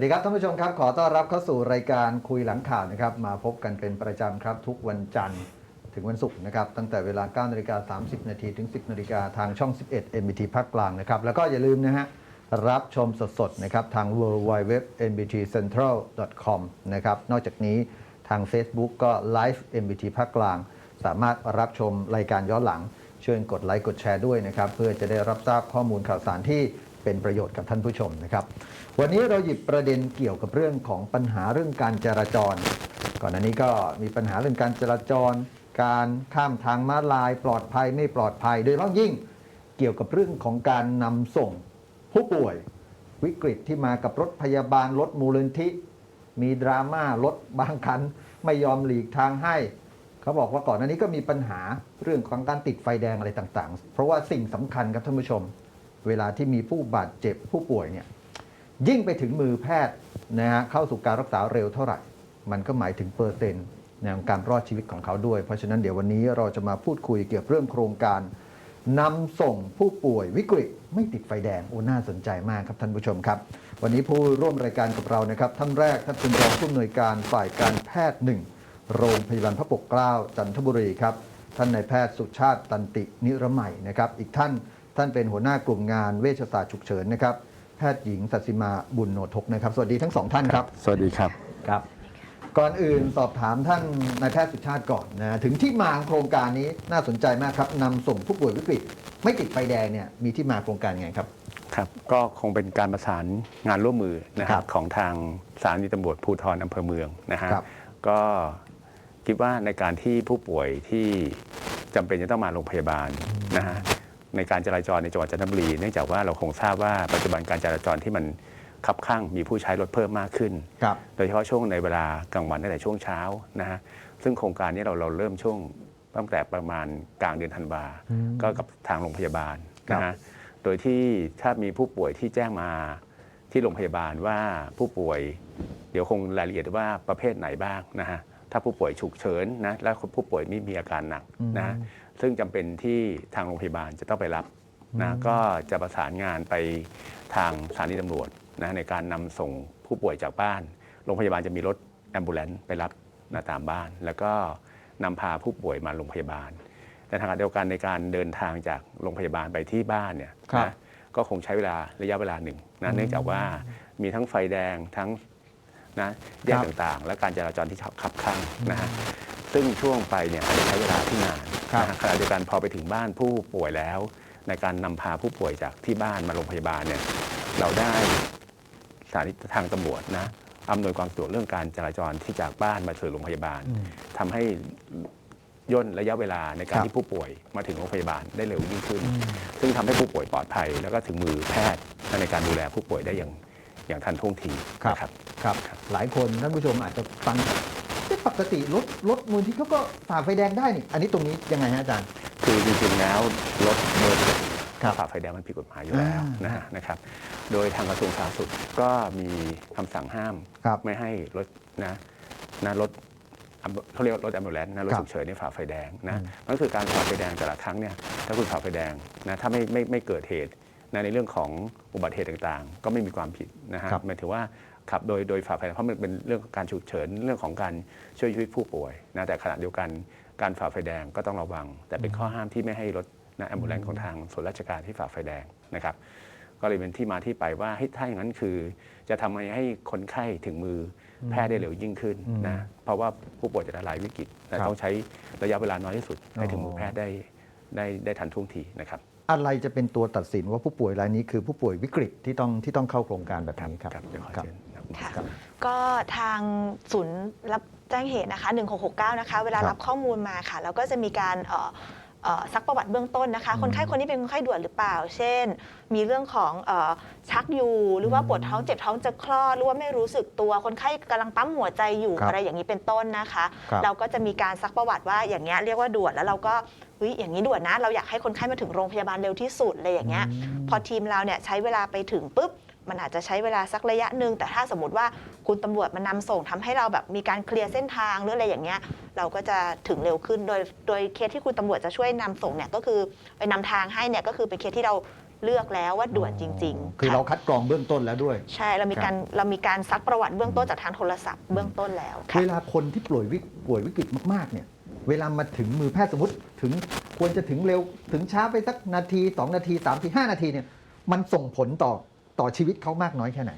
สวัสดีครับท่านผู้ชมครับขอต้อนรับเข้าสู่รายการคุยหลังข่าวนะครับมาพบกันเป็นประจำครับ ทุกวันจันทร์ถึงวันศุกร์นะครับตั้งแต่เวลา9นาฬิกา30 นาทีถึง 10นาฬิกาทางช่อง 11 MBT ภาคกลางนะครับแล้วก็อย่าลืมนะฮะรับชมสดๆนะครับทาง w w w n b t central com นะครับนอกจากนี้ทาง Facebook ก็ Live MBT ภาคกลาง สามารถรับชมรายการย้อนหลังช่วยกดไลค์กดแชร์ด้วยนะครับเพื่อจะได้รับทราบข้อมูลข่าวสารที่เป็นประโยชน์กับท่านผู้ชมนะครับ วันนี้เราหยิบประเด็นเกี่ยวกับเรื่องของปัญหาเรื่องการจราจร ก่อนหน้านี้ก็มีปัญหาเรื่องการจราจร การข้ามทางม้าลายปลอดภัยไม่ปลอดภัย โดยเฉพาะยิ่งเกี่ยวกับเรื่องของการนำส่งผู้ป่วย วิกฤตที่มากับรถพยาบาลรถมูลนิธิมีดราม่ารถบางคันไม่ยอมหลีกทางให้ เขาบอกว่าก่อนหน้านี้ก็มีปัญหาเรื่องของการติดไฟแดงอะไรต่างๆ เพราะว่าสิ่งสำคัญครับท่านผู้ชม เวลาที่มีผู้บาดเจ็บผู้ป่วยเนี่ย ยิ่งไปถึงมือแพทย์นะฮะเข้าสู่การรักษาเร็วเท่าไหร่ มันก็หมายถึงเปอร์เซ็นต์ในการรอดชีวิตของเขาด้วย เพราะฉะนั้นเดี๋ยววันนี้เราจะมาพูดคุยเกี่ยวกับเรื่องโครงการนำส่งผู้ป่วยวิกฤตไม่ติดไฟแดงโอ้น่าสนใจมากครับท่านผู้ชมครับ วันนี้ผู้ร่วมรายการกับเรานะครับ ท่านแรกท่านเป็นรองผู้อำนวยการฝ่ายการแพทย์หนึ่งโรงพยาบาลพระปกเกล้าจันทบุรีครับท่านนายแพทย์สุชาติตันตินิรใหม่นะครับ อีกท่านท่านเป็นหัวหน้ากลุ่มงานเวชศาสตร์ฉุกเฉินนะครับ พทย์หญิงสัตสิมาบุญโนทกนะครับสวัสดีทั้งสองท่านครับ สวัสดีครับครับ ก่อนอื่นสอบถามท่านนายแพทย์สุชาติก่อนนะถึงที่มาของโครงการนี้น่าสนใจมากครับนำส่งผู้ป่วยวิกฤต ไม่ติดไฟแดงเนี่ยมีที่มาโครงการไงครับครับก็คงเป็นการประสานงานร่วมมือนะคครัรับบของทางสถานีตำรวจภูธรอำเภอเมืองนะฮะครับก็คิดว่าในการที่ผู้ป่วยที่จำเป็นจะต้องมาโรงพยาบาลนะฮะ ในการจราจรในจังหวัดจันทบุรีเนื่องจากว่าเราคงทราบว่าปัจจุบันการจราจรที่มันคับข้างมีผู้ใช้รถเพิ่มมากขึ้นครับโดยเฉพาะช่วงในเวลากลางวันตั้งแต่ช่วงเช้านะฮะซึ่งโครงการนี้เราเราเริ่มช่วงตั้งแต่ประมาณกลางเดือนธันวาอืมก็กับทางโรงพยาบาลครับนะฮะโดยที่ถ้ามีผู้ป่วยที่แจ้งมาที่โรงพยาบาลว่าผู้ป่วย เดี๋ยวคงรายละเอียดว่าประเภทไหนบ้างนะฮะถ้าผู้ป่วยฉุกเฉินนะและผู้ป่วยไม่มีอาการหนักนะฮะ ซึ่งจำเป็นที่ทางโรงพยาบาลจะต้องไปรับนะก็จะประสานงานไปทางสถานีตำรวจนะในการนำส่งผู้ป่วยจากบ้าน โรงพยาบาลจะมีรถแอมบูเลนต์ไปรับนะตามบ้าน แล้วก็นำพาผู้ป่วยมาโรงพยาบาลแต่ทางเดียวกันในการเดินทางจากโรงพยาบาลไปที่บ้านเนี่ยครับนะก็คงใช้เวลาระยะเวลาหนึ่งนะเนื่องจากว่ามีทั้งไฟแดงทั้งนะแยกต่างๆ และการจราจรที่ขับข้างนะฮะซึ่งช่วงไปเนี่ยอาจจะใช้เวลาที่นานครับนะฮะ ขณะเดียวกันพอไปถึงบ้านผู้ป่วยแล้ว ในการนำพาผู้ป่วยจากที่บ้านมาโรงพยาบาลเนี่ยเราได้สถานีทางตำรวจนะอำนวยความสะดวกเรื่องการจราจรที่จากบ้านมาถึงโรงพยาบาลอืมทำให้ย่นระยะเวลาในการครับที่ผู้ป่วยมาถึงโรงพยาบาลได้เร็วยิ่งขึ้น ซึ่งทำให้ผู้ป่วยปลอดภัย แล้วก็ถึงมือแพทย์ในการดูแลผู้ป่วยได้อย่างอย่างทันท่วงทีครับนะครับครับ หลายคนท่านผู้ชมอาจจะฟังเอ๊ะ ปกติรถรถมูลที่เขาก็ฝ่าไฟแดงได้นี่ อันนี้ตรงนี้ยังไงฮะอาจารย์ คือจริงๆแล้วรถเบอร์สิบครับฝ่าไฟแดงมันผิดกฎหมายอยู่แล้วอ่านนะฮะนะครับ โดยทางกระทรวงสาธารณสุขก็มีคำสั่งห้ามครับไม่ให้รถนะนะรถอัมเขาเรียกว่ารถแอมบูเลนนะรถครับฉุกเฉินเนี่ยฝ่าไฟแดงนะอืมนั่นคือการฝ่าไฟแดงแต่ละครั้งเนี่ยถ้าคุณฝ่าไฟแดงนะถ้าไม่ไม่ไม่เกิดเหตุนะในเรื่องของอุบัติเหตุต่างๆ ก็ไม่มีความผิดนะฮะครับหมายถึงว่า ขับโดยโดยฝ่าไฟแดงเพราะมันเป็นเรื่องของการฉุกเฉินเรื่องของการช่วยชีวิตผู้ป่วยนะแต่ขณะเดียวกันการฝ่าไฟแดงก็ต้องระวัง แต่เป็นข้อห้ามที่ไม่ให้รถนะแอมบูเลนของทางส่วนราชการที่ฝ่าไฟแดงนะครับ ก็เลยเป็นที่มาที่ไปว่าเฮ้ยถ้าอย่างนั้นคือ จะทำให้ให้คนไข้ถึงมืออแพทย์ได้เร็วยิ่งขึ้นอืมนะเพราะว่าผู้ป่วยจะละลายวิกฤตแต่ครับต้องใช้ระยะเวลาน้อยที่สุดให้ถึงอ๋อมือแพทย์ได้ได้ได้ทันท่วงทีนะครับ อะไรจะเป็นตัวตัดสินว่าผู้ป่วยรายนี้คือผู้ป่วยวิกฤตที่ต้องที่ต้องเข้าโครงการแบบนี้ครับ เดี๋ยวขอครับเชิญ ครับค่ะ ครับ ก็ทางศูนย์รับแจ้งเหตุนะคะ 1669 นะคะ เวลาครับรับข้อมูลมาค่ะ แล้วก็จะมีการเอ่อเอ่อซักประวัติเบื้องต้นนะคะ อืมคนไข้คนนี้เป็นคนไข้ด่วนหรือเปล่า เช่น มีเรื่องของเออชักอยู่ หรือว่าอืมปวดท้องเจ็บท้องจะคลอด หรือว่าไม่รู้สึกตัว คนไข้กำลังปั๊มหัวใจอยู่ครับอะไรอย่างนี้เป็นต้นนะคะ ครับ เราก็จะมีการซักประวัติว่าอย่างเงี้ยเรียกว่าด่วนแล้วเราก็เฮ้ยอย่างนี้ด่วนนะ เราอยากให้คนไข้มาถึงโรงพยาบาลเร็วที่สุดอะไรอย่างเงี้ยมพอทีมเราเนี่ยใช้เวลาไปถึงปุ๊บ มันอาจจะใช้เวลาสักระยะหนึ่งแต่ถ้าสมมติว่าคุณตำรวจมานำส่งทำให้เราแบบมีการเคลียร์เส้นทางหรืออะไรอย่างเงี้ยเราก็จะถึงเร็วขึ้นโดยโดยเคสที่คุณตำรวจจะช่วยนำส่งเนี่ยก็คือไปนำทางให้เนี่ยก็คือเป็นเคสที่เราเลือกแล้วว่าด่วนจริง ๆ คือค่ะเราคัดกรองเบื้องต้นแล้วด้วย ใช่เรามีการเรามีการซักประวัติเบื้องต้นจากทางโทรศัพท์เบื้องต้นแล้วค่ะเวลาคนที่ป่วยวิกป่วยวิกฤตมากๆเนี่ยเวลามาถึงมือแพทย์สมมติถึงควรจะถึงเร็วถึงช้าไปสักนาที 2 นาที3นาที5นาทีเนี่ยมันส่งผลต่อ ต่อชีวิตเขามากน้อยแค่ไหน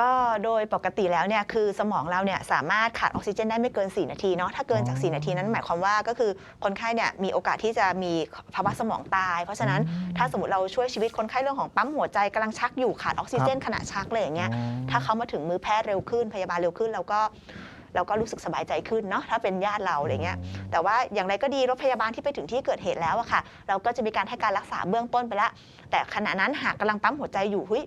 ก็โดยปกติแล้วเนี่ยคือสมองเราเนี่ยสามารถขาดออกซิเจนได้ไม่เกิน 4 นาทีเนาะถ้าเกินจากอ๋อ4นาทีนั้นหมายความว่าก็คือคนไข้เนี่ยมีโอกาสที่จะมีภาวะสมองตาย เพราะฉะนั้นถ้าสมมติเราช่วยชีวิตคนไข้เรื่องของปั๊มหัวใจกำลังชักอยู่ขาดออกซิเจนขณะชักเลยอย่างเงี้ยอ๋อถ้าเขามาถึงมือแพทย์เร็วขึ้นพยาบาลเร็วขึ้นเราก็ เราก็รู้สึกสบายใจขึ้นเนาะถ้าเป็นญาติเราอะไรเงี้ยแต่ว่าอย่างไรก็ดีรถพยาบาลที่ไปถึงที่เกิดเหตุแล้วอะค่ะ เราก็จะมีการให้การรักษาเบื้องต้นไปแล้วแต่ขณะนั้นหากกำลังปั๊มหัวใจอยู่เฮ้ย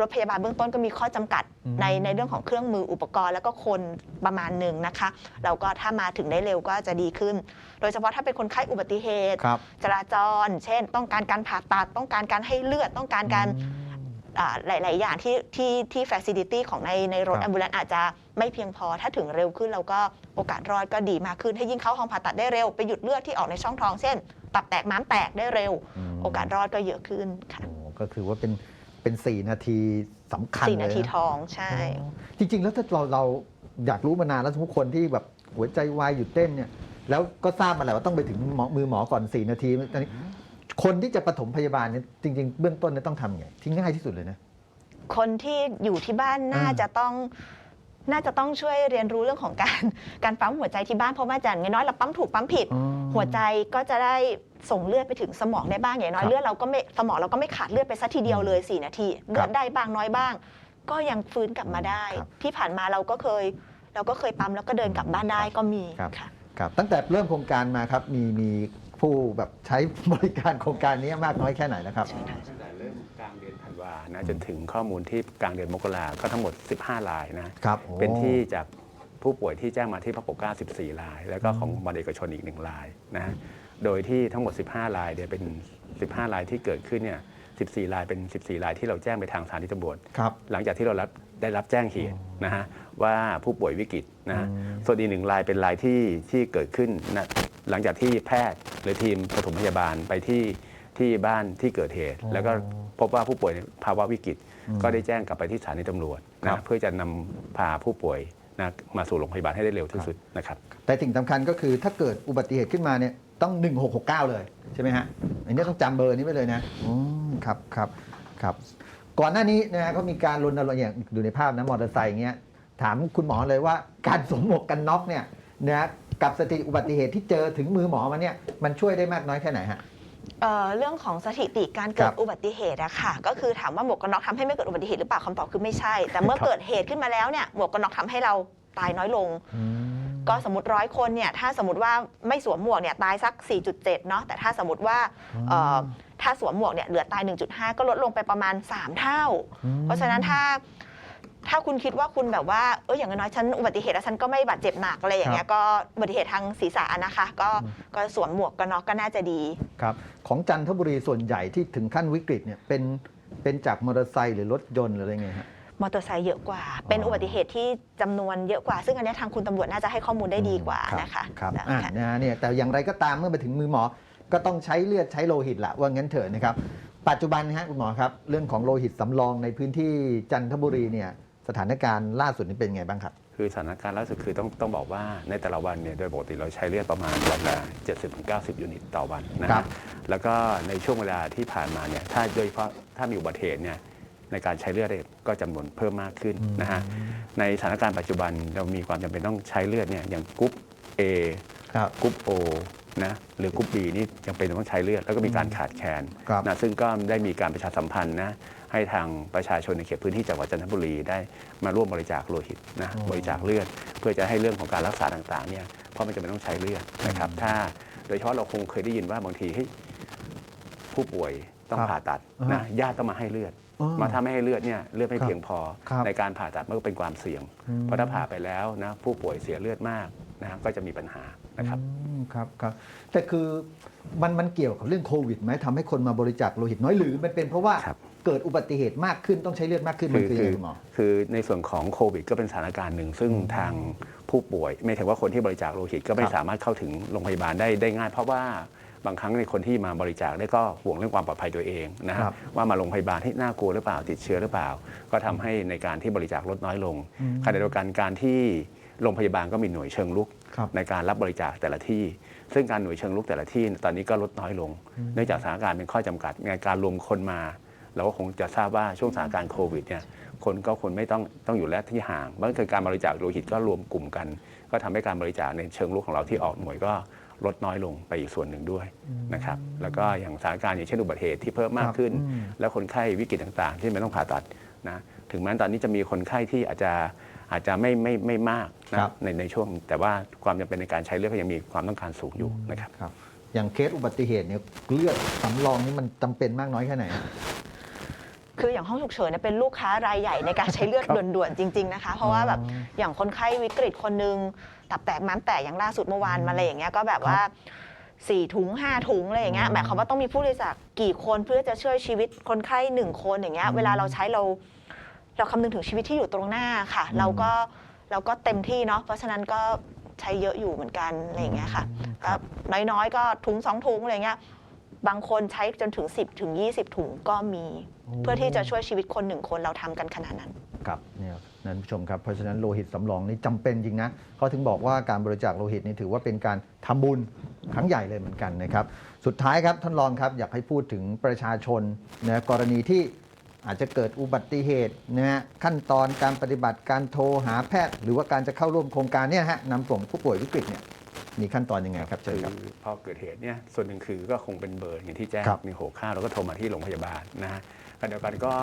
รถพยาบาลเบื้องต้นก็มีข้อจำกัดอืมในในเรื่องของเครื่องมืออุปกรณ์แล้วก็คนประมาณหนึ่งนะคะ เราก็ถ้ามาถึงได้เร็วก็จะดีขึ้น โดยเฉพาะถ้าเป็นคนไข้อุบัติเหตุครับจราจร เช่น ต้องการการผ่าตัดต้องการการให้เลือดต้องการการอ่า หลาย ๆ อย่างที่ที่ที่ facility ของในในรถครับแอมบูเลนอาจจะไม่เพียงพอถ้าถึงเร็วขึ้นเราก็โอกาสรอดก็ดีมากขึ้น ให้ยิ่งเข้าห้องผ่าตัดได้เร็ว ไปหยุดเลือดที่ออกในช่องท้องเช่น ตับแตกม้ามแตกได้เร็วมโอกาสรอดก็เยอะขึ้นค่ะโอ้ก็คือว่าเป็นเป็น 4 นาทีสำคัญสี่เลยนาทีทองใช่ อ๋อจริง ๆ แล้วถ้าเราเราอยากรู้มานานแล้วสมมติคนที่แบบหัวใจวายหยุดเต้นเนี่ยแล้วก็ทราบมาแล้วว่าต้องไปถึงหมอมือหมอก่อน 4 นาทีตอนนี้ คนที่จะปฐมพยาบาลเนี่ยจริง ๆ เบื้องต้นเนี่ยต้องทำไงที่ง่ายที่สุดเลยนะ คนที่อยู่ที่บ้านน่าอ่าจะต้องน่าจะต้องช่วยเรียนรู้เรื่องของการการปั๊มหัวใจที่บ้านเพราะว่าอย่างน้อยเราปั๊มถูกปั๊มผิด หัวใจก็จะได้ส่งเลือดไปถึงสมองได้บ้างอย่างน้อยครับเลือดเราก็ไม่สมองเราก็ไม่ขาดเลือดไปสัทีเดียวเลย4นาทีเลือดได้บ้างน้อยบ้าง ก็ยังฟื้นกลับมาได้ครับที่ผ่านมาเราก็เคย เราก็เคยปั๊มแล้วก็เดินกลับบ้านได้ก็มีครับค่ะครับตั้งแต่เริ่มโครงการมาครับมีมี ผู้แบบใช้บริการโครงการนี้มากน้อยแค่ไหนแล้วครับตั้งแต่เริ่มกลางเดือนธันวานะจนถึงข้อมูลที่กลางเดือนมกราก็ทั้งหมด 15รายนะครับเป็นที่จากผู้ป่วยที่แจ้งมาที่พระปกเกล้า14ราย แล้วก็ของบริษัทเอกชนอีกหนึ่งรายนะโดยที่ทั้งหมด 15รายเนี่ยเป็น 15รายที่เกิดขึ้นเนี่ย14รายเป็น 14รายที่เราแจ้งไปทางสถานีตำรวจครับหลังจากที่เรารับได้รับแจ้งเหตุนะฮะว่าผู้ป่วยวิกฤตนะฮะอืมส่วนอีกหนึ่งรายเป็นรายที่ที่เกิดขึ้นนะ หลังจากที่แพทย์หรือทีมปฐมพยาบาลไปที่ที่บ้านที่เกิดเหตุ แล้วก็พบว่าผู้ป่วยในภาวะวิกฤต ก็ได้แจ้งกลับไปที่สถานีตำรวจครันะบเพื่อจะนำพาผู้ป่วยนะมาสู่โรงพยาบาลให้ได้เร็วที่สุดนะครับ แต่สิ่งสำคัญก็คือถ้าเกิดอุบัติเหตุขึ้นมาเนี่ยต้อง 1669 เลยใช่ไหมฮะอันนี้ต้องจำเบอร์นี้ไว้เลยนะอืมครับครับครับ ก่อนหน้านี้นะฮะก็มีการรณรงค์อย่างดูในภาพนะมอเตอร์ไซค์เงี้ยถามคุณหมอเลยว่าการสวมหมวกกันน็อกเนี่ยนะฮะ กับสถิติอุบัติเหตุที่เจอถึงมือหมอมาเนี่ยมันช่วยได้มากน้อยแค่ไหนฮะ เอ่อเรื่องของสถิติการเกิครัดบอุบัติเหตุอะค่ะ ก็คือถามว่าหมวกกันน็อกทำให้ไม่เกิดอุบัติเหตุหรือเปล่าคำตอบคือไม่ใช่ แต่เมื่อครับ เกิดเหตุขึ้นมาแล้วเนี่ยหมวกกันน็อกทำให้เราตายน้อยลง อืม ก็สมมติร้อยคนเนี่ยถ้าสมมติว่าไม่สวมหมวกเนี่ยตายสัก 4.7 เนาะแต่ถ้าสมมติว่าเอ่อถ้าสวมหมวกเนี่ยเหลือตาย 1.5 ก็ลดลงไปประมาณ 3 เท่า อืม เพราะฉะนั้นถ้า ถ้าคุณคิดว่าคุณแบบว่าเอออย่างน้อยๆฉันอุบัติเหตุแล้วฉันก็ไม่บาดเจ็บหนักอะไรอย่างเงี้ยก็อุบัติเหตุทางศีรษะนะคะ ก็ก็สวมหมวกกันน็อกก็น่าจะดีครับของจันทบุรีส่วนใหญ่ที่ถึงขั้นวิกฤตเนี่ยเป็นเป็นจากมอเตอร์ไซค์หรือรถยนต์หรืออะไรไงฮะมอเตอร์ไซค์เยอะกว่า เป็นอุบัติเหตุที่จำนวนเยอะกว่า ซึ่งอันเนี้ยทางคุณตำรวจน่าจะให้ข้อมูลได้ดีกว่ารับนะคะครับนะอ่าคะนะเนี่ยแต่อย่างไรก็ตามเมื่อมาถึงมือหมอ ก็ต้องใช้เลือดใช้โลหิตละว่างั้นเถอะนะครับ ปัจจุบันนะฮะคุณหมอครับ เรื่องของโลหิตสำรองในพื้นที่จันทบุรีเนี่ย สถานการณ์ล่าสุดนี้เป็นไงบ้างครับ คือสถานการณ์ล่าสุดคือต้องต้องบอกว่าในแต่ละวันเนี่ยโดยปกติเราใช้เลือดประมาณวันละ 70-90 ยูนิตต่อวันนะครัฮะบแล้วก็ในช่วงเวลาที่ผ่านมาเนี่ยถ้าโดยเฉพาะถ้ามีอุบัติเหตุเนี่ยในการใช้เลือดเนี่ยก็จำนวนเพิ่มมากขึ้นนะฮะในสถานการณ์ปัจจุบันเรามีความจำเป็นต้องใช้เลือดเนี่ยอย่างกรุ๊ป A ครับ กรุ๊ป O นะหรือกรุ๊ป B นี่ยังเป็นต้องใช้เลือด แล้วก็มีการขาดแคลนครับ นะซึ่งก็ได้มีการประชาสัมพันธ์นะ ให้ทางประชาชนในเขตพื้นที่จังหวัดจันทบุรีได้มาร่วมบริจาคโลหิตนะอ๋อบริจาคเลือด เพื่อจะให้เรื่องของการรักษาต่างๆเนี่ยเพราะมันจะเป็นต้องใช้เลือดนะครับ ถ้าโดยเฉพาะเราคงเคยได้ยินว่าบางทีเฮ้ยผู้ป่วยต้องครับผ่าตัดอ่านะญาติต้องมาให้เลือดอ๋อมาถ้าไม่ให้เลือดเนี่ยเลือดไม่ครับเพียงพอครับในการผ่าตัดมันก็เป็นความเสี่ยงอืมเพราะถ้าผ่าไปแล้วนะผู้ป่วยเสียเลือดมากนะก็จะมีปัญหานะครับอืมครับครับแต่คือมันมันเกี่ยวกับเรื่องโควิดไหมทำให้คนมาบริจาคโลหิตน้อยหรือมันเป็นเพราะว่าครับ เกิดอุบัติเหตุมากขึ้นต้องใช้เลือดมากขึ้นมันคือยังไงคุณหมอ คือในส่วนของโควิด ก็เป็นสถานการณ์หนึ่ง ซึ่งทางผู้ป่วย ไม่ถึงว่าคนที่บริจาคโลหิตก็ไม่ครับสามารถเข้าถึงโรงพยาบาลได้ได้ง่าย เพราะว่าบางครั้งในคนที่มาบริจาคได้ก็ห่วงเรื่องความปลอดภัยตัวเองนะฮะครับว่ามาโรงพยาบาลที่น่ากลัวหรือเปล่าติดเชื้อหรือเปล่า ก็ทำให้ในการที่บริจาคลดน้อยลงขณะเดียวกันการที่โรงพยาบาลก็มีหน่วยเชิงลุก ครับในการรับบริจาคแต่ละที่ ซึ่งการหน่วยเชิงลุกแต่ละที่ ตอนนี้ก็ลดน้อยลง เนื่องจากสถานการณ์เป็นข้อจำกัดในการรวมคนมา เราก็คงจะทราบว่าช่วงสถานการณ์โควิดเนี่ยคนก็คนไม่ต้องต้องอยู่และที่ห่างมันก็คือการบริจาคโลหิตก็รวมกลุ่มกัน ก็ทำให้การบริจาคในเชิงลุกของเราที่ออกหน่วยก็ลดน้อยลงไปอีกส่วนหนึ่งด้วยนะครับแล้วก็อย่างสถานการณ์อย่างเช่นอุบัติเหตุที่เพิ่มมากขึ้นอืมแล้วคนไข้วิกฤตต่างๆ ที่ไม่ต้องผ่าตัดนะถึงแม้ตอนนี้จะมีคนไข้ที่อาจจะอาจจะไม่ไม่ไม่มากนะครับในในช่วง แต่ว่าความจำเป็นในการใช้เลือดก็ยังมีความต้องการสูงอยู่นะครับครับอย่างเคสอุบัติเหตุเนี่ยเลือดสำรองนี่มันจำเป็นมากน้อยแค่ไหนอะ คืออย่างห้องฉุกเฉินเนี่ยเป็นลูกค้ารายใหญ่ในการใช้เลือดด่วนๆจริง ๆนะคะ เพราะว่าแบบอย่างคนไข้วิกฤตคนหนึงตับแตกม้ามแตกอย่างล่าสุดเมื่อวานมาอะไรอย่างเงี้ยก็แบบว่าสี่ถุงห้าถุงอะไรอย่างเงี้ยหมายความว่าต้องมีผู้บริจาคกี่คนเพื่อจะช่วยชีวิตคนไข้หนึ่งคนอย่างเงี้ยเวลาเราใช้เรา เราคำนึงถึงชีวิตที่อยู่ตรงหน้าค่ะ เราก็เราก็เต็มที่เนาะเพราะฉะนั้นก็ใช้เยอะอยู่เหมือนกันอะไรอย่างเงี้ยค่ะครัก็บน้อยๆ ก็ถุงสองถุงอะไรเงี้ย บางคนใช้จนถึง 10ถึง20 ถุงก็มี เพื่อที่จะช่วยชีวิตคนหนึ่งคนเราทำกันขนาดนั้น ครับเนี่ยนั้นผู้ชมครับ เพราะฉะนั้นโลหิตสำรองนี่จำเป็นจริงนะเขาถึงบอกว่าการบริจาคโลหิตนี่ถือว่าเป็นการทำบุญครั้งใหญ่เลยเหมือนกันนะครับ สุดท้ายครับท่านรองครับอยากให้พูดถึงประชาชนนะกรณีที่อาจจะเกิดอุบัติเหตุนะฮะขั้นตอนการปฏิบัติการโทรหาแพทย์ หรือว่าการจะเข้าร่วมโครงการเนี่ยนะฮะนำส่งผู้ป่วยวิกฤตเนี่ย มีขั้นตอนยังไงครับเชิญคือครับ พอเกิดเหตุเนี่ยส่วนหนึ่งคือก็คงเป็นเบอร์อย่างที่แจ้งครับหนึ่งหกข้าเราก็โทรมาที่โรงพยาบาลนะฮะขณะเดียวกันก็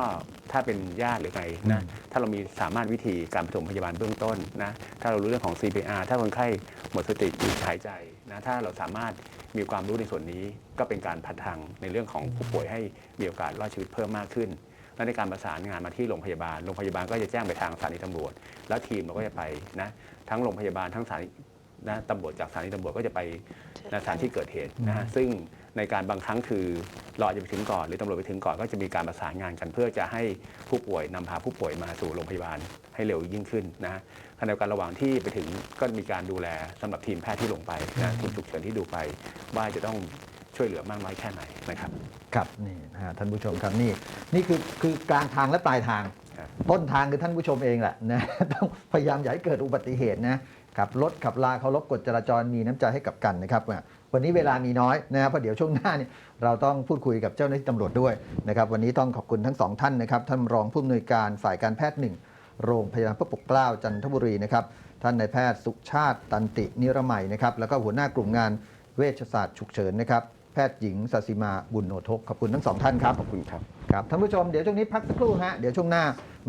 ถ้าเป็นญาติหรือไงนะอืมถ้าเรามีสามารถวิธีการปฐมพยาบาลเบื้องต้นนะถ้าเรารู้เรื่องของ CPR ถ้าคนไข้หมดสติหยุดหายใจนะถ้าเราสามารถมีความรู้ในส่วนนี้ก็เป็นการพัดทางในเรื่องของผู้ป่วยให้มีโอกาสรอดชีวิตเพิ่มมากขึ้น และในการประสานงานมาที่โรงพยาบาล โรงพยาบาลก็จะแจ้งไปทางสถานีตำรวจ แล้วทีมเราก็จะไปนะทั้งโรงพยาบาลทั้งสถานี นะตำรวจจากสถานีตำรวจก็จะไปนะสถานที่เกิดเหตุนะฮะซึ่งในการบางครั้งคือเราอาจจะไปถึงก่อน หรือตำรวจไปถึงก่อนก็จะมีการประสานงานกัน เพื่อจะให้ผู้ป่วยนำพาผู้ป่วยมาสู่โรงพยาบาลให้เร็วยิ่งขึ้นนะฮะขณะเดียวกันระหว่างที่ไปถึงก็มีการดูแลสำหรับทีมแพทย์ที่ลงไปนะทีมฉุกเฉินที่ดูไปว่าจะต้องช่วยเหลือมากน้อยแค่ไหนนะครับ ครับนี่นะฮะท่านผู้ชมครับนี่นี่คือคือกลางทางและปลายทางครับต้นทางคือท่านผู้ชมเองแหละนะต้องพยายามอย่าให้เกิดอุบัติเหตุนะ ขับรถขับลาเคารพกฎจราจรมีน้ำใจให้กับกันนะครับวันนี้เวลามีน้อยนะครับเพราะเดี๋ยวช่วงหน้าเนี่ยเราต้องพูดคุยกับเจ้าหน้าที่ตำรวจด้วยนะครับวันนี้ต้องขอบคุณทั้งสองท่านนะครับท่านรองผู้อำนวยการฝ่ายการแพทย์หนึ่งโรงพยาบาลพระปกเกล้าจันทบุรีนะครับท่านนายแพทย์สุชาติตันตินิรมัยนะครับแล้วก็หัวหน้ากลุ่มงานเวชศาสตร์ฉุกเฉินนะครับ แพทย์หญิงสศิมาบุญโนทกขอบคุณทั้งสองท่านครับขอบคุณครับครับท่านผู้ชมเดี๋ยวช่วงนี้พักสักครู่ฮะเดี๋ยวช่วงหน้า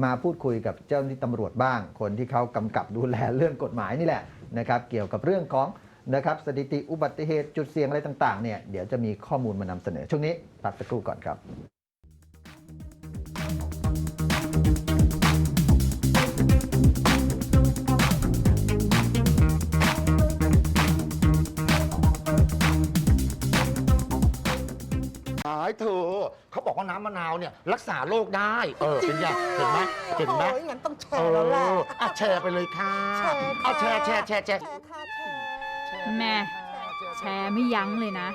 มาพูดคุยกับเจ้าหน้าที่ตำรวจบ้าง คนที่เขากำกับดูแลเรื่องกฎหมายนี่แหละนะครับเกี่ยวกับเรื่องของนะครับสถิติอุบัติเหตุจุดเสี่ยงอะไรต่างๆเนี่ยเดี๋ยวจะมีข้อมูลมานำเสนอช่วงนี้พักสักครู่ก่อนครับ หายเธอเขาบอกว่าน้ำมะนาวเนี่ยรักษาโรคได้ เออเป็นไงเห็นไหมเห็นไหมโอ้ยงั้นต้องแชเอร์แล้วแหละ ออะแชร์ไปเลยค่ะแชร์ค่ะ เอาแชร์แชร์แชร์แชร์แม่ แชร์ไม่ยั้งเลยนะ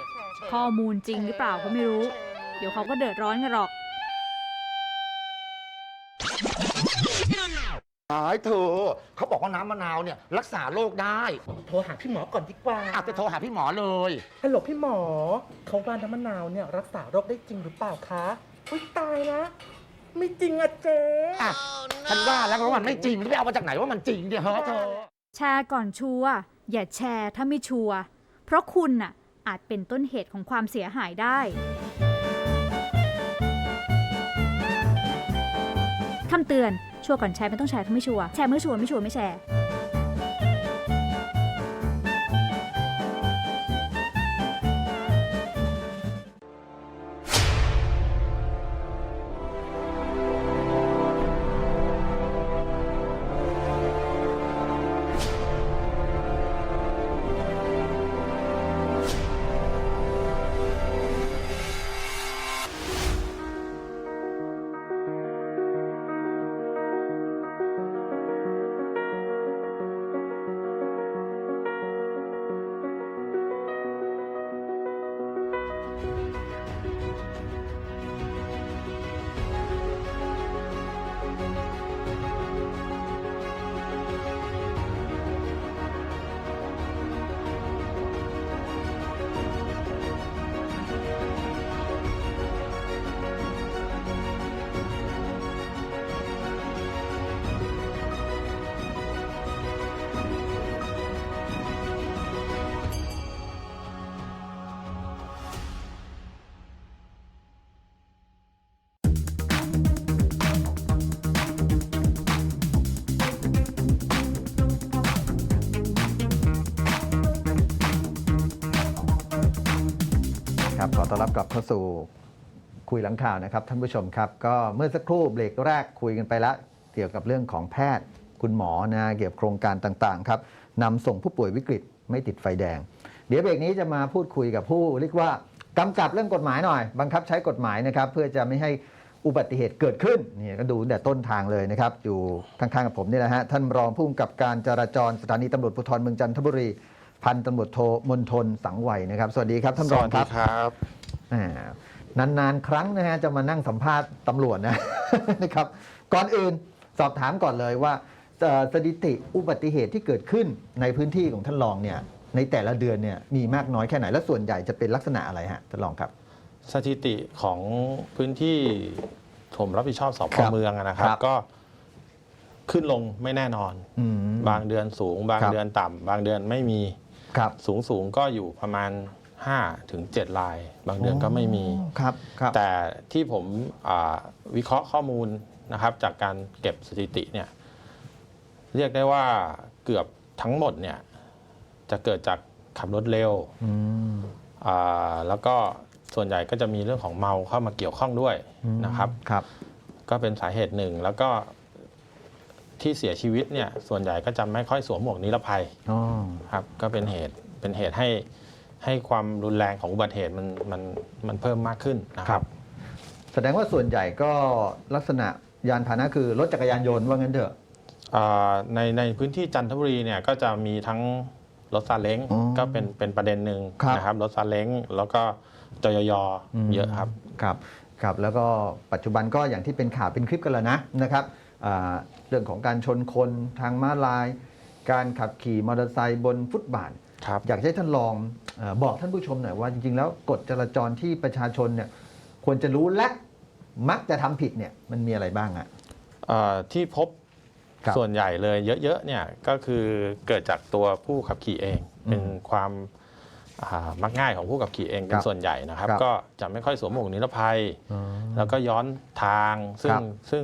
ข้อมูลจริงหรือเปล่าก็ไม่รู้ เดี๋ยวเขาก็เดือดร้อนกันหรอก หายเธอเขาบอกว่าน้ำมะนาวเนี่ยรักษาโรคได้โทรหาพี่หมอก่อนดีกว่าอาจจะโทรหาพี่หมอเลย ฮัลโหลพี่หมอ เขาว่าน้ำมะนาวเนี่ยรักษาโรคได้จริงหรือเปล่าคะอุ้ยตายนะไม่จริงอะเจ๊อะฉันว่าแล้วว่ามันไม่จริงไม่เอามาจากไหนว่ามันจริงเนี่ยเฮ้อเธอแชร์ก่อนชัวร์อย่าแชร์ถ้าไม่ชัวร์เพราะคุณน่ะอาจเป็นต้นเหตุของความเสียหายได้คำเตือน ชัวร์ก่อนแชร์ไม่ต้องแชร์ถ้าไม่ชัวร์แชร์เมื่อชัวร์ไม่ชัวร์ไม่แชร์ อนรับกลับเข้าสู่คุยหลังข่าวนะครับท่านผู้ชมครับ ก็เมื่อสักครู่เบรกแรกคุยกันไปแล้วเกี่ยวกับเรื่องของแพทย์คุณหมอนะเกี่ยวกับโครงการต่างๆครับนำส่งผู้ป่วยวิกฤตไม่ติดไฟแดง เดี๋ยวเบรกนี้จะมาพูดคุยกับผู้เรียกว่ากำกับเรื่องกฎหมายหน่อย บังคับใช้กฎหมายนะครับเพื่อจะไม่ให้อุบัติเหตุเกิดขึ้นนี่ก็ดูแต่ต้นทางเลยนะครับ อยู่ข้างๆกับผมนี่แหละฮะท่านรองผู้กำกับการจราจรสถานีตำรวจภูธรเมืองจันทบุรี พันตำรวจโทมนทนสังไวยนะครับ สวัสดีครับท่านรองครับครับ นานๆ ครั้งนะฮะจะมานั่งสัมภาษณ์ตำรวจนะนะครับ ก่อนอื่นสอบถามก่อนเลยว่าเอ่อสถิติอุบัติเหตุที่เกิดขึ้นในพื้นที่ของท่านรองเนี่ยในแต่ละเดือนเนี่ยมีมากน้อยแค่ไหนและส่วนใหญ่จะเป็นลักษณะอะไรฮะท่านรองครับ สถิติของพื้นที่ผมรับผิดชอบสพครับเมืองอะนะครับครับก็ขึ้นลงไม่แน่นอนอืมบางเดือนสูง บางครับเดือนต่ำบางเดือนไม่มีครับสูงสูงก็อยู่ประมาณ 5ถึง7ลาย บางเดือนก็ไม่มีครับครับแต่ที่ผมอ่าวิเคราะห์ข้อมูลนะครับ จากการเก็บสถิติเนี่ยเรียกได้ว่าเกือบทั้งหมดเนี่ยจะเกิดจากขับรถเร็วอืมอ่าแล้วก็ส่วนใหญ่ก็จะมีเรื่องของเมาเข้ามาเกี่ยวข้องด้วยนะครับครับ ก็เป็นสาเหตุหนึ่งแล้วก็ที่เสียชีวิตเนี่ยส่วนใหญ่ก็จะไม่ค่อยสวมหมวกนิรภัยอ๋อครับ ก็เป็นเหตุเป็นเหตุให้ ให้ความรุนแรงของอุบัติเหตุมันมันมันเพิ่มมากขึ้นนะครับ แสดงว่าส่วนใหญ่ก็ลักษณะยานพาหนะคือรถจักรยานยนต์ว่างั้นเถอะอ่าในในพื้นที่จันทบุรีเนี่ยก็จะมีทั้งรถซาเล้งอ๋อก็เป็นเป็นประเด็นหนึ่งครับนะครับรถซาเล้งแล้วก็จยยเยอะครับครับครับ แล้วก็ปัจจุบันก็อย่างที่เป็นข่าวเป็นคลิปกันแล้วนะนะครับอ่าเรื่องของการชนคนทางม้าลาย การขับขี่มอเตอร์ไซค์บนฟุตบาทครับอยากให้ท่านลองเออ บอกท่านผู้ชมหน่อยว่าจริง ๆ แล้วกฎจราจรที่ประชาชนเนี่ยควรจะรู้และมักจะทำผิดเนี่ยมันมีอะไรบ้างอะ เอ่อที่พบครับส่วนใหญ่เลยเยอะๆเนี่ยก็คือเกิดจากตัวผู้ขับขี่เอง อืมเป็นความอ่ามักง่ายของผู้ขับขี่เองเป็คนรับส่วนใหญ่นะครับ ครับ ก็จะไม่ค่อยสวมหมวกนิรภัย แล้วก็ย้อนทางซึ่คงรับซึ่ง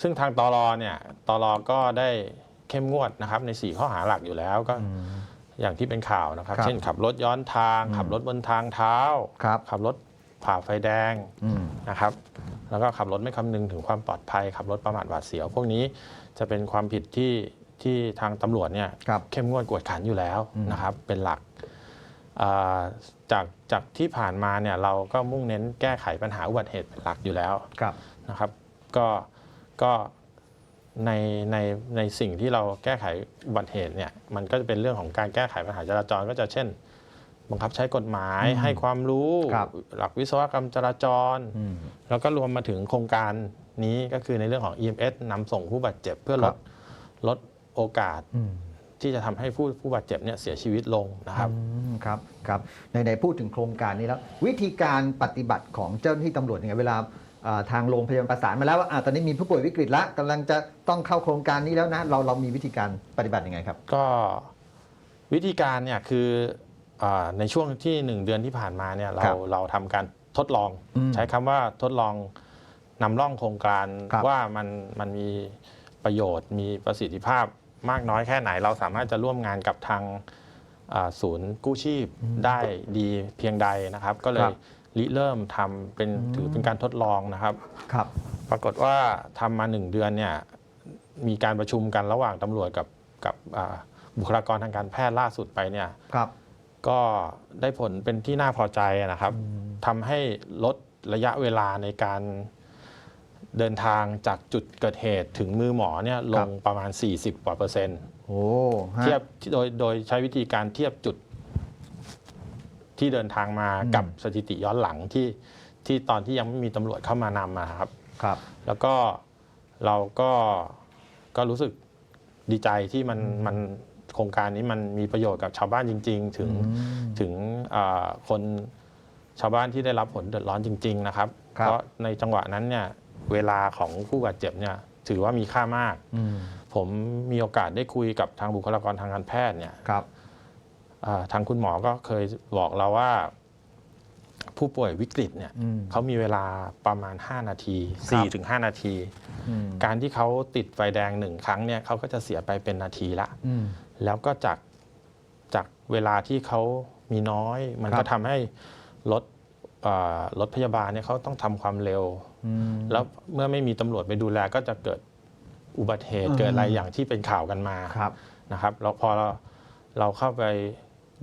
ซึ่งทางตรเนี่ยตรก็ได้เข้มงวดนะครับใน 4 ข้อหาหลักอยู่แล้วก็ อืมอย่างที่เป็นข่าวนะครับ ครับเช่นขับรถย้อนทางอืมขับรถบนทางเท้า ครับขับรถผ่าไฟแดงอืม นะครับ แล้วก็ขับรถไม่คำนึงถึงความปลอดภัย ขับรถประมาทหวาดเสียว พวกนี้จะเป็นความผิดที่ที่ทางตำรวจเนี่ย ครับ เข้มงวดกวดขันอยู่แล้วอืมนะครับเป็นหลักอ่าจากจากที่ผ่านมาเนี่ยเราก็มุ่งเน้นแก้ไขปัญหาอุบัติเหตุเป็นหลักอยู่แล้วครับ นะครับ ก็ก็ ในในในสิ่งที่เราแก้ไขอุบัติเหตุเนี่ยมันก็จะเป็นเรื่องของการแก้ไขปัญหาจราจรก็จะเช่น บังคับใช้กฎหมายอืมให้ความรู้ ครับหลักวิศวกรรมจราจร อืมแล้วก็รวมมาถึงโครงการนี้ก็คือในเรื่องของ EMS นำส่งผู้บาดเจ็บเพื่อลครัดบลดโอกาสอืม ที่จะทำให้ผู้ผู้บาดเจ็บเนี่ยเสียชีวิตลงนะครับ อืมครับครับในในพูดถึงโครงการนี้แล้ว วิธีการปฏิบัติของเจ้าหน้าที่ตำรวจยังไงเวลาอ่า ทางโรงพยาบาลประสานมาแล้วว่าอ่าตอนนี้มีผู้ป่วยวิกฤตแล้วกำลังจะต้องเข้าโครงการนี้แล้วนะ เราเรามีวิธีการปฏิบัติยังไงครับ ก็วิธีการเนี่ยคืออาในช่วงที่หนึ่งเดือนที่ผ่านมาเนี่ยเราครับเราทำการทดลองอืมใช้คำว่าทดลองนำร่องโครงการครับว่ามันมันมีประโยชน์ มีประสิทธิภาพมากน้อยแค่ไหน เราสามารถจะร่วมงานกับทางอ่าศูนย์กู้ชีพได้ดีเพียงใดนะครับ ก็เลครัยบ ริเริ่มทำเป็นอืมถือเป็นการทดลองนะครับ ครับ ปรากฏว่าทำมาหนึ่งเดือนเนี่ยมีการประชุมกันระหว่างตำรวจกับกับอ่าบุคลากรทางการแพทย์ล่าสุดไปเนี่ยครับ ก็ได้ผลเป็นที่น่าพอใจนะครับทำให้ลดระยะเวลาในการเดินทางจากจุดเกิดเหตุถึงมือหมอเนี่ยลงประมาณ 40กว่าเปอร์เซ็นต์โอ้ฮะเทียบโดยโดยใช้วิธีการเทียบจุด ที่เดินทางมาอืมกับสถิติย้อนหลังที่ที่ตอนที่ยังไม่มีตำรวจเข้ามานำมาครับ ครับ แล้วก็เราก็ก็รู้สึกดีใจที่มันมันโครงการนี้มันมีประโยชน์กับชาวบ้านจริง ๆ ถึงอืมถึงอ่าคนชาวบ้านที่ได้รับผลเดือดร้อนจริง ๆ นะครับ ครับ เพราะในจังหวะนั้นเนี่ยเวลาของผู้บาดเจ็บเนี่ยถือว่ามีค่ามาก อืมผมมีโอกาสได้คุยกับทางบุคลากรทางการแพทย์เนี่ย ครับอ่า ทางคุณหมอก็เคยบอกเราว่า ผู้ป่วยวิกฤตเนี่ยอืมเขามีเวลาประมาณ 5 นาทีครับ4-5 นาทีอืมการที่เขาติดไฟแดงหนึ่งครั้งเนี่ยเขาก็จะเสียไปเป็นนาทีละอืมแล้วก็จากจากเวลาที่เขามีน้อย มันครับก็ทำให้ลดอ่ารถพยาบาลเนี่ยเขาต้องทำความเร็วอืมแล้วเมื่อไม่มีตำรวจไปดูแลก็จะเกิดอุบัติเหตุอืมเกิดอะไรอย่างที่เป็นข่าวกันมาครับนะครับ แล้วพอเราเราเข้าไป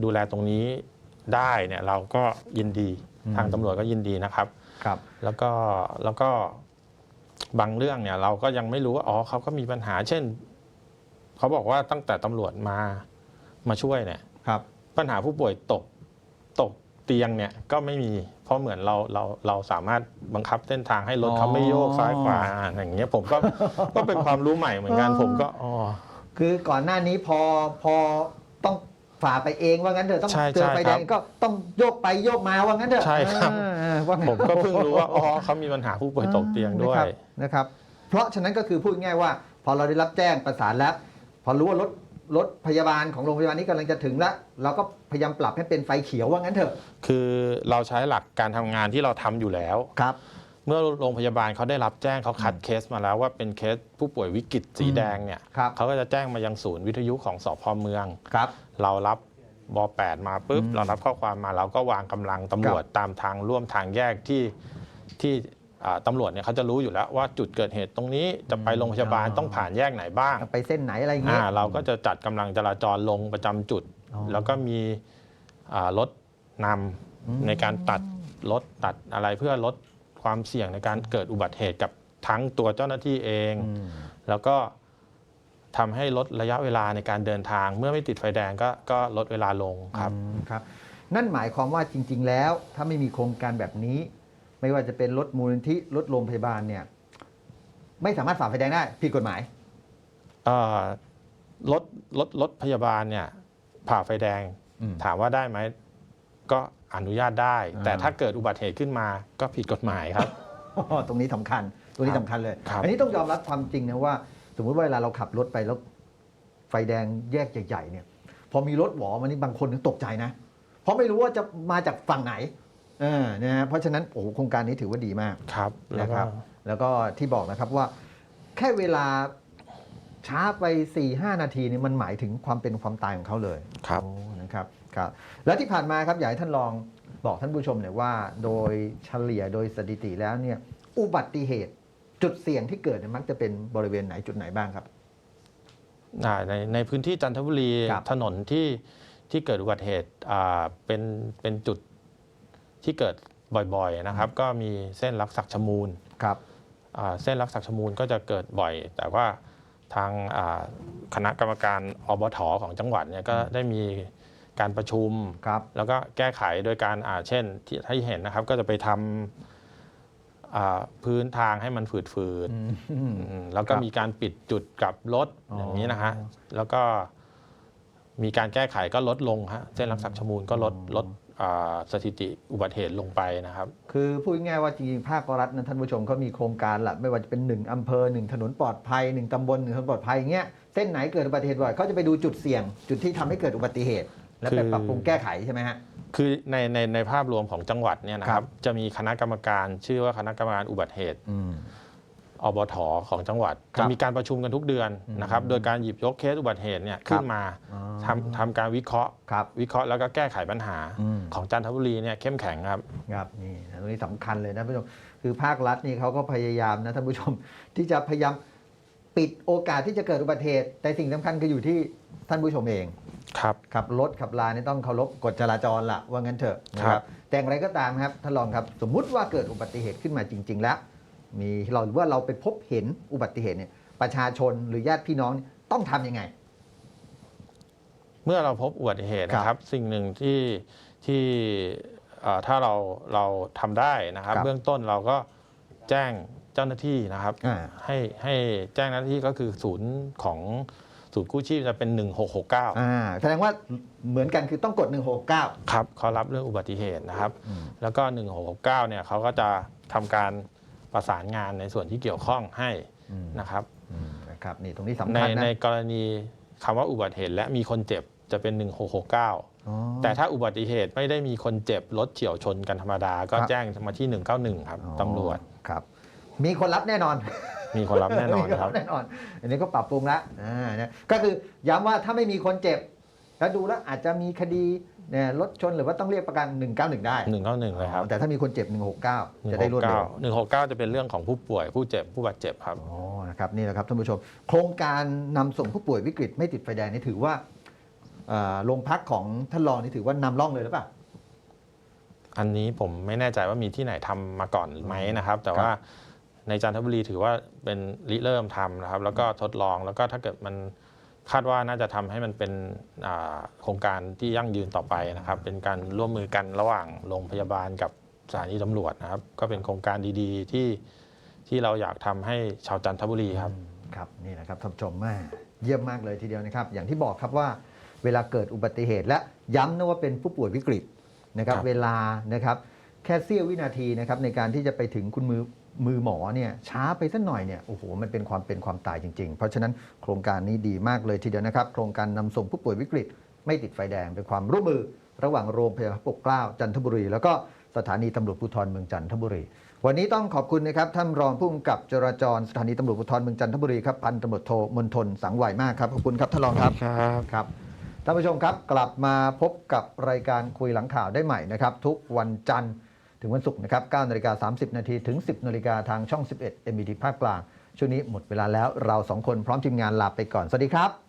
ดูแลตรงนี้ได้เนี่ยเราก็ยินดีอืมทางตำรวจก็ยินดีนะครับ ครับ แล้วก็แล้วก็บางเรื่องเนี่ย เราก็ยังไม่รู้ว่าอ๋อเขาก็มีปัญหา เช่นเขาบอกว่าตั้งแต่ตำรวจมามาช่วยเนี่ย ครับ ปัญหาผู้ป่วยตกตกเตียงเนี่ยก็ไม่มีเพราะเหมือนเราเราเราสามารถบังคับเส้นทางให้รถอ๋อเขาไม่โยกซ้ายขวาอย่างเงี้ยผมก็ก็เป็นความรู้ใหม่เหมือนกันอ๋อผมก็อ๋อคือก่อนหน้านี้พอพอต้อง ฝ่าไปเองว่างั้นเถอะต้องใช่เจอใช่ไฟคแดรับงก็ต้องโยกไปโยกมาว่างั้นเถอะใช่ครับ เออว่างั้นผมก็เพิ่งรู้ว่าอ๋อเขามีปัญหาผู้ป่วยตกเตียงด้วย นะครับนะครับ เพราะฉะนั้นก็คือพูดง่ายๆว่า พอเราได้รับแจ้งประสานแล้ว พอรู้ว่ารถรถพยาบาลของโรงพยาบาลนี้กำลังจะถึงแล้วเราก็พยายามปรับให้เป็นไฟเขียวว่างั้นเถอะคือเราใช้หลักการทำงานที่เราทำอยู่แล้ว ครับ เมื่อโรงพยาบาลเขาได้รับแจ้งเขาคัดเคสมาแล้วว่าเป็นเคสผู้ป่วยวิกฤตสีแดงเนี่ยครับ เขาก็จะแจ้งมายังศูนย์วิทยุของสพเมือง ครับ เรารับบ8มาปุ๊บอืมเรารับข้อความมาเราก็วางกำลังตำรวจตามทางร่วมทางแยกที่ที่อ่าตำรวจเนี่ยเขาจะรู้อยู่แล้วว่าจุดเกิดเหตุตรงนี้จะไปโรงพยาบาลต้องผ่านแยกไหนบ้าง ไปเส้นไหนอะไรอย่างเงี้อ่ายเราก็จะจัดกำลังจราจรลงประจำจุดอ๋อแล้วก็มีอ่ารถนำอืมในการตัดรถตัดอะไรเพื่อลดความเสี่ยงในการเกิดอุบัติเหตุกับทั้งตัวเจ้าหน้าที่เองอืมแล้วก็ ทำให้ลดระยะเวลาในการเดินทาง เมื่อไม่ติดไฟแดงก็ก็ลดเวลาลงครับอืมครับ นั่นหมายความว่าจริง ๆ แล้ว ถ้าไม่มีโครงการแบบนี้ ไม่ว่าจะเป็นรถมูลนิธิรถโรงพยาบาลเนี่ย ไม่สามารถฝ่าไฟแดงได้ผิดกฎหมายเอ่อรถรถรถพยาบาลเนี่ยผ่าไฟแดงอืมถามว่าได้ไหมก็อนุญาตได้อ่าแต่ถ้าเกิดอุบัติเหตุขึ้นมาก็ผิดกฎหมายครับ ตรงนี้สำคัญ ตรงนี้สำคัญเลยครับอันนี้ต้องยอมรับความจริงนะว่า สมมุติว่าเวลาเราขับรถไปแล้วไฟแดงแยกใหญ่ๆเนี่ย พอมีรถหวอมานี่บางคนนึกตกใจนะ เพราะไม่รู้ว่าจะมาจากฝั่งไหนเออนะฮะเพราะฉะนั้นโอ้โหโครงการนี้ถือว่าดีมากครับแล้วนะคก็รับ แล้วก็ที่บอกนะครับว่าแค่เวลาช้าไป4ี่ห้านาทีนี่มันหมายถึงความเป็นความตายของเขาเลยครับโอ้นะครับครับแล้วที่ผ่านมาครับอยากให้ท่านลองบอกท่านผู้ชมหน่อยว่า โดยเฉลี่ยโดยสถิติแล้วเนี่ยอุบัติเหตุ จุดเสี่ยงที่เกิดเนี่ยมักจะเป็นบริเวณไหนจุดไหนบ้างครับ อ่าในในพื้นที่จันทบุรีครับ ถนนที่ที่เกิดอุบัติเหตุอ่าเป็นเป็นจุดที่เกิดบ่อยๆนะครับ ก็มีเส้นรักศักดิ์ชมูลครับ อ่าเส้นรักศักดิ์ชมูลก็จะเกิดบ่อย แต่ว่าทางอ่าคณะกรรมการอบทของจังหวัดเนี่ยก็ได้มีการประชุม ครับ แล้วก็แก้ไขโดยการอ่าเช่นที่ที่เห็นนะครับ ก็จะไปทำอ่า พื้นทางให้มันฝืดๆอืมอืมแล้วก็ครับมีการปิดจุดกลับรถอ๋อออย่างนี้นะฮะแล้วก็มีการแก้ไขก็ลดลงฮะเส้นรักษาชมูลก็ลดลดอ่าสถิติอุบัติเหตุลงไปนะครับ คือพูดง่ายๆว่าจริงๆภาครัฐนะท่านผู้ชมเขามีโครงการละไม่ว่าจะเป็นหนึ่งอำเภอหนึ่งถนนปลอดภัยหนึ่งตำบลหนึ่งถนนปลอดภัยอย่างเงี้ยเส้นไหนเกิดอุบัติเหตุบ่อยเขาจะไปดูจุดเสี่ยง จุดที่ทำให้เกิดอุบัติเหตุ แล้วไปคือปรับปรุงแก้ไขใช่ไหมฮะ คือในในในภาพรวมของจังหวัดเนี่ยนะคครัรับบจะมีคณะกรรมการชื่อว่าคณะกรรมการอุบัติเหตุอืมอบทของจังหวัดครับจะมีการประชุมกันทุกเดือนนะครับอืมโดยการหยิบยกเคสอุบัติเหตุเนี่ยครับขึ้นมาอ๋อทำทำการวิเคราะห์ครับวิเคราะห์แล้วก็แก้ไขปัญหาอืมของจันทบุรีเนี่ยเข้มแข็งครับครับนี่นะตรงนี้สำคัญเลยนะท่านผู้ชมคือภาครัฐนี่เขาก็พยายามนะท่านผู้ชมที่จะพยายามปิดโอกาสที่จะเกิดอุบัติเหตุแต่สิ่งสำคัญคืออยู่ที่ท่านผู้ชมเอง ครับ ขับรถขับลานี่ต้องเคารพกฎจราจรละว่างั้นเถอะนะคครัรับ บแต่อย่างไรก็ตามครับท่านรองครับ สมมุติว่าเกิดอุบัติเหตุขึ้นมาจริง ๆ แล้ว มีเราหรือว่าเราไปพบเห็นอุบัติเหตุเนี่ยประชาชนหรือญาติพี่น้องเนี่ยต้องทำยังไง เมื่อเราพบอุบัติเหตุครับนะครับ สิ่งหนึ่งที่ที่เอ่อถ้าเราเราทำได้นะครับ ครับ เบื้องต้นเราก็แจ้งเจ้าหน้าที่นะครับ อ่า ให้ให้แจ้งหน้าที่ก็คือศูนย์ของ ศูนย์กู้ชีพจะเป็น 1669 อ่าแสดงว่าเหมือนกันคือต้องกด 169 ครับเขารับเรื่องอุบัติเหตุนะครับแล้วก็ 1669 เนี่ยเขาก็จะทำการประสานงานในส่วนที่เกี่ยวข้องให้นะครับ อืมนะครับนี่ตรงนี้สำในคัญนะในกรณีคำว่าอุบัติเหตุและมีคนเจ็บจะเป็น 1669 อ๋อ แต่ถ้าอุบัติเหตุไม่ได้มีคนเจ็บรถเฉียวชนกันธรรมดา ก็ครับ แจ้งมาที่ 191 ครับอ๋อตำรวจ ครับ มีคนรับแน่นอน มีคนรับแน่นอนมีครับ แน่นอน อันนี้ก็ปรับปรุงแล้วอ่านะก็คือย้ำว่าถ้าไม่มีคนเจ็บ แล้วดูแล้วอาจจะมีคดีเนี่ยรถชนหรือว่าต้องเรียกประกัน 191 ได้หนึ่งเก้าหนึ่งเลยครับแต่ถ้ามีคนเจ็บ 169 จะได้รวดเร็ว หนึ่งหกเก้าจะเป็นเรื่องของผู้ป่วยผู้เจ็บผู้บาดเจ็บครับ อ๋อ นะครับ นี่แหละครับท่านผู้ชม โครงการนำส่งผู้ป่วยวิกฤตไม่ติดไฟแดงนี่ถือว่าเอ่อโรงพักของท่านรองนี่ถือว่านำร่องเลยหรือเปล่า อันนี้ผมไม่แน่ใจว่ามีที่ไหนทำมาก่อนไหมนะครับ แต่ว่า ในจันทบุรีถือว่าเป็นริเริ่มทำนะครับ แล้วก็ทดลองแล้วก็ถ้าเกิดมันคาดว่าน่าจะทำให้มันเป็นอ่าโครงการที่ยั่งยืนต่อไปนะครับ เป็นการร่วมมือกันระหว่างโรงพยาบาลกับสถานีตำรวจนะครับ ก็เป็นโครงการดีๆที่ที่เราอยากทำให้ชาวจันทบุรีครับครับนี่แหละครับท่านผู้ชมแม่เยี่ยมมากเลยทีเดียวนะครับ อย่างที่บอกครับว่าเวลาเกิดอุบัติเหตุและย้ำนะว่าเป็นผู้ป่วยวิกฤตนะครับครับเวลานะครับแค่เสี้ยววินาทีนะครับในการที่จะไปถึงคุณมือ มือหมอเนี่ยช้าไปสักหน่อยเนี่ยโอ้โหมันเป็นความเป็นความตายจริง ๆ เพราะฉะนั้นโครงการนี้ดีมากเลยทีเดียวนะครับ โครงการนำส่งผู้ป่วยวิกฤต ไม่ติดไฟแดงเป็นความร่วมมือ ระหว่างโรงพยาบาลปกเกล้าจันทบุรี แล้วก็สถานีตำรวจภูธรเมืองจันทบุรี วันนี้ต้องขอบคุณนะครับท่านรองผู้กำกับจราจรสถานีตำรวจภูธรเมืองจันทบุรีครับพันตำรวจโทมนทนสังไหวมากครับขอบคุณครับท่านรองครับครับครับท่านผู้ชมครับกลับมาพบกับรายการคุยหลังข่าวได้ใหม่นะครับทุกวันจันทร์ถึ งวันศุกร์นะครับ9นาฬิกา30 นาทีถึง 10นาฬิกาทางช่อง 11 m b t ภาคกลาง ช่วงนี้หมดเวลาแล้วเราสองคนพร้อมทีมงานลาไปก่อน สวัสดีครับ